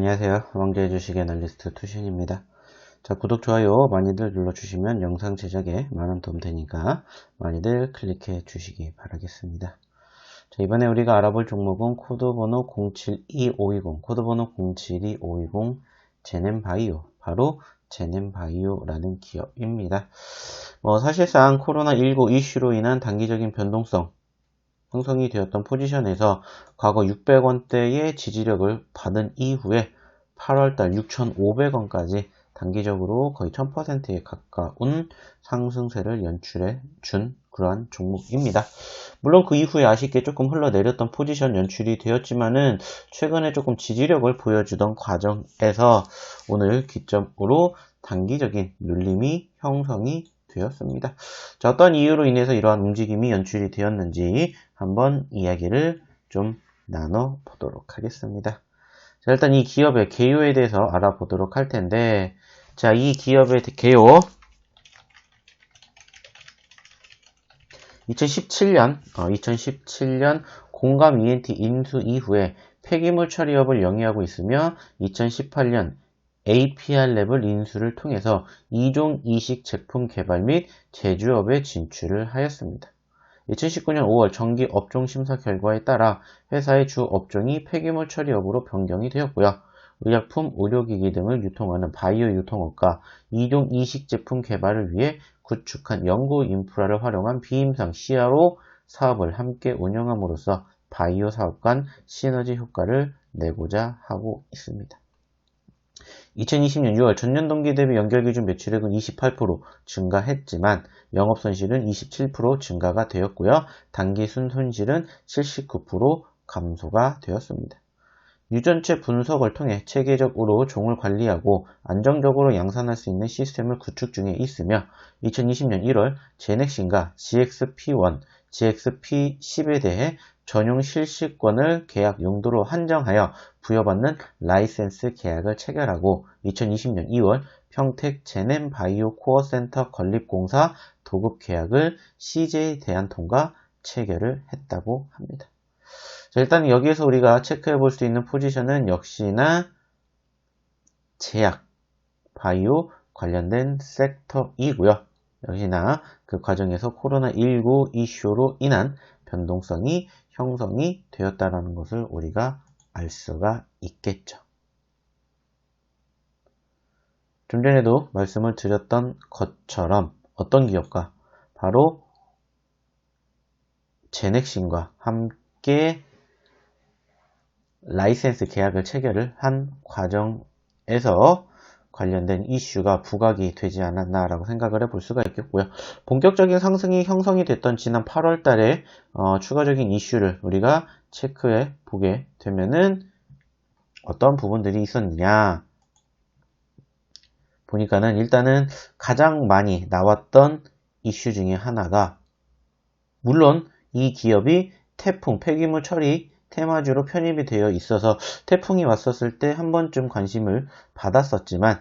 네, 안녕하세요. 왕자의 주식 애널리스트 투신입니다. 자, 구독, 좋아요 많이들 눌러주시면 영상 제작에 많은 도움 되니까 많이들 클릭해 주시기 바라겠습니다. 자, 이번에 우리가 알아볼 종목은 코드번호 072520, 코드번호 072520 제넨바이오, 바로 제넨바이오라는 기업입니다. 뭐 사실상 코로나19 이슈로 인한 단기적인 변동성, 형성이 되었던 포지션에서 과거 600원대의 지지력을 받은 이후에 8월달 6,500원까지 단기적으로 거의 1000%에 가까운 상승세를 연출해 준 그러한 종목입니다. 물론 그 이후에 아쉽게 조금 흘러내렸던 포지션 연출이 되었지만은 최근에 조금 지지력을 보여주던 과정에서 오늘 기점으로 단기적인 눌림이 형성이 되었습니다. 자, 어떤 이유로 인해서 이러한 움직임이 연출이 되었는지 한번 이야기를 좀 나눠보도록 하겠습니다. 자, 일단 이 기업의 개요에 대해서 알아보도록 할 텐데, 자, 이 기업의 개요. 2017년, 어, 2017년 공감 ENT 인수 이후에 폐기물 처리업을 영위하고 있으며 2018년 APR 랩을 인수를 통해서 2종 이식 제품 개발 및 제조업에 진출을 하였습니다. 2019년 5월 정기 업종 심사 결과에 따라 회사의 주 업종이 폐기물 처리업으로 변경이 되었고요. 의약품, 의료기기 등을 유통하는 바이오 유통업과 2종 이식 제품 개발을 위해 구축한 연구 인프라를 활용한 비임상 CRO 사업을 함께 운영함으로써 바이오 사업 간 시너지 효과를 내고자 하고 있습니다. 2020년 6월 전년 동기 대비 연결 기준 매출액은 28% 증가했지만 영업 손실은 27% 증가가 되었고요. 단기 순 손실은 79% 감소가 되었습니다. 유전체 분석을 통해 체계적으로 종을 관리하고 안정적으로 양산할 수 있는 시스템을 구축 중에 있으며 2020년 1월 제넥신과 GXP1, GXP10에 대해 전용 실시권을 계약 용도로 한정하여 부여받는 라이센스 계약을 체결하고 2020년 2월 평택 제넨 바이오 코어 센터 건립 공사 도급 계약을 CJ 대한통과 체결을 했다고 합니다. 자, 일단 여기에서 우리가 체크해 볼 수 있는 포지션은 역시나 제약, 바이오 관련된 섹터이고요. 역시나 그 과정에서 코로나19 이슈로 인한 변동성이 형성이 되었다는 것을 우리가 알 수가 있겠죠. 좀 전에도 말씀을 드렸던 것처럼 어떤 기업과 바로 제넥신과 함께 라이센스 계약을 체결을 한 과정에서 관련된 이슈가 부각이 되지 않았나라고 생각을 해볼 수가 있겠고요. 본격적인 상승이 형성이 됐던 지난 8월 달에 어, 추가적인 이슈를 우리가 체크해 보게 되면은 어떤 부분들이 있었느냐 보니까는 일단은 가장 많이 나왔던 이슈 중에 하나가 물론 이 기업이 태풍 폐기물 처리 테마주로 편입이 되어 있어서 태풍이 왔었을 때 한 번쯤 관심을 받았었지만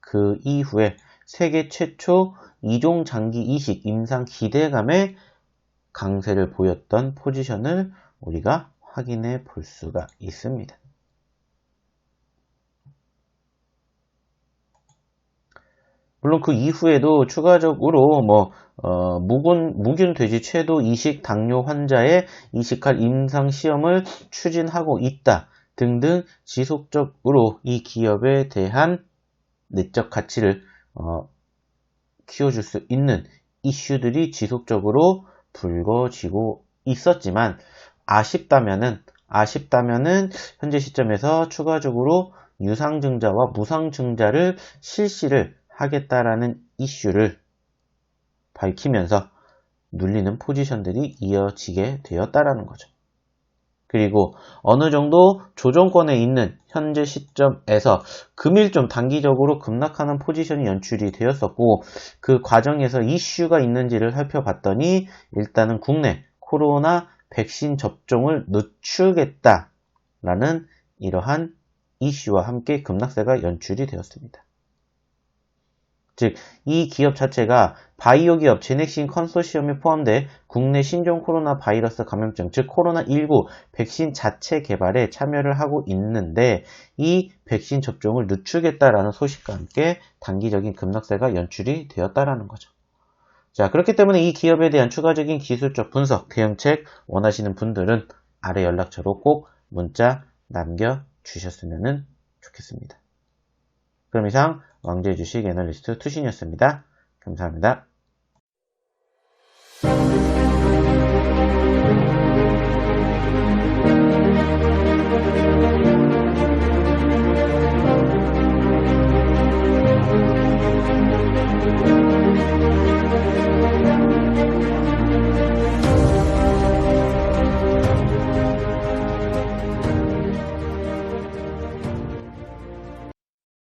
그 이후에 세계 최초 이종 장기 이식 임상 기대감의 강세를 보였던 포지션을 우리가 확인해 볼 수가 있습니다. 물론 그 이후에도 추가적으로 뭐 어, 무균, 무균 돼지 최도 이식 당뇨 환자의 이식할 임상 시험을 추진하고 있다 등등 지속적으로 이 기업에 대한 내적 가치를 어, 키워줄 수 있는 이슈들이 지속적으로 불거지고 있었지만 아쉽다면은 아쉽다면은 현재 시점에서 추가적으로 유상증자와 무상증자를 실시를 하겠다라는 이슈를 밝히면서 눌리는 포지션들이 이어지게 되었다라는 거죠. 그리고 어느 정도 조정권에 있는 현재 시점에서 금일 좀 단기적으로 급락하는 포지션이 연출이 되었었고 그 과정에서 이슈가 있는지를 살펴봤더니 일단은 국내 코로나 백신 접종을 늦추겠다라는 이러한 이슈와 함께 급락세가 연출이 되었습니다. 즉, 이 기업 자체가 바이오 기업 제넥신 컨소시엄에 포함돼 국내 신종 코로나 바이러스 감염증, 즉 코로나19 백신 자체 개발에 참여를 하고 있는데 이 백신 접종을 늦추겠다라는 소식과 함께 단기적인 급락세가 연출이 되었다라는 거죠. 자, 그렇기 때문에 이 기업에 대한 추가적인 기술적 분석, 대응책 원하시는 분들은 아래 연락처로 꼭 문자 남겨주셨으면 좋겠습니다. 그럼 이상 왕제 주식 애널리스트 투신이었습니다. 감사합니다.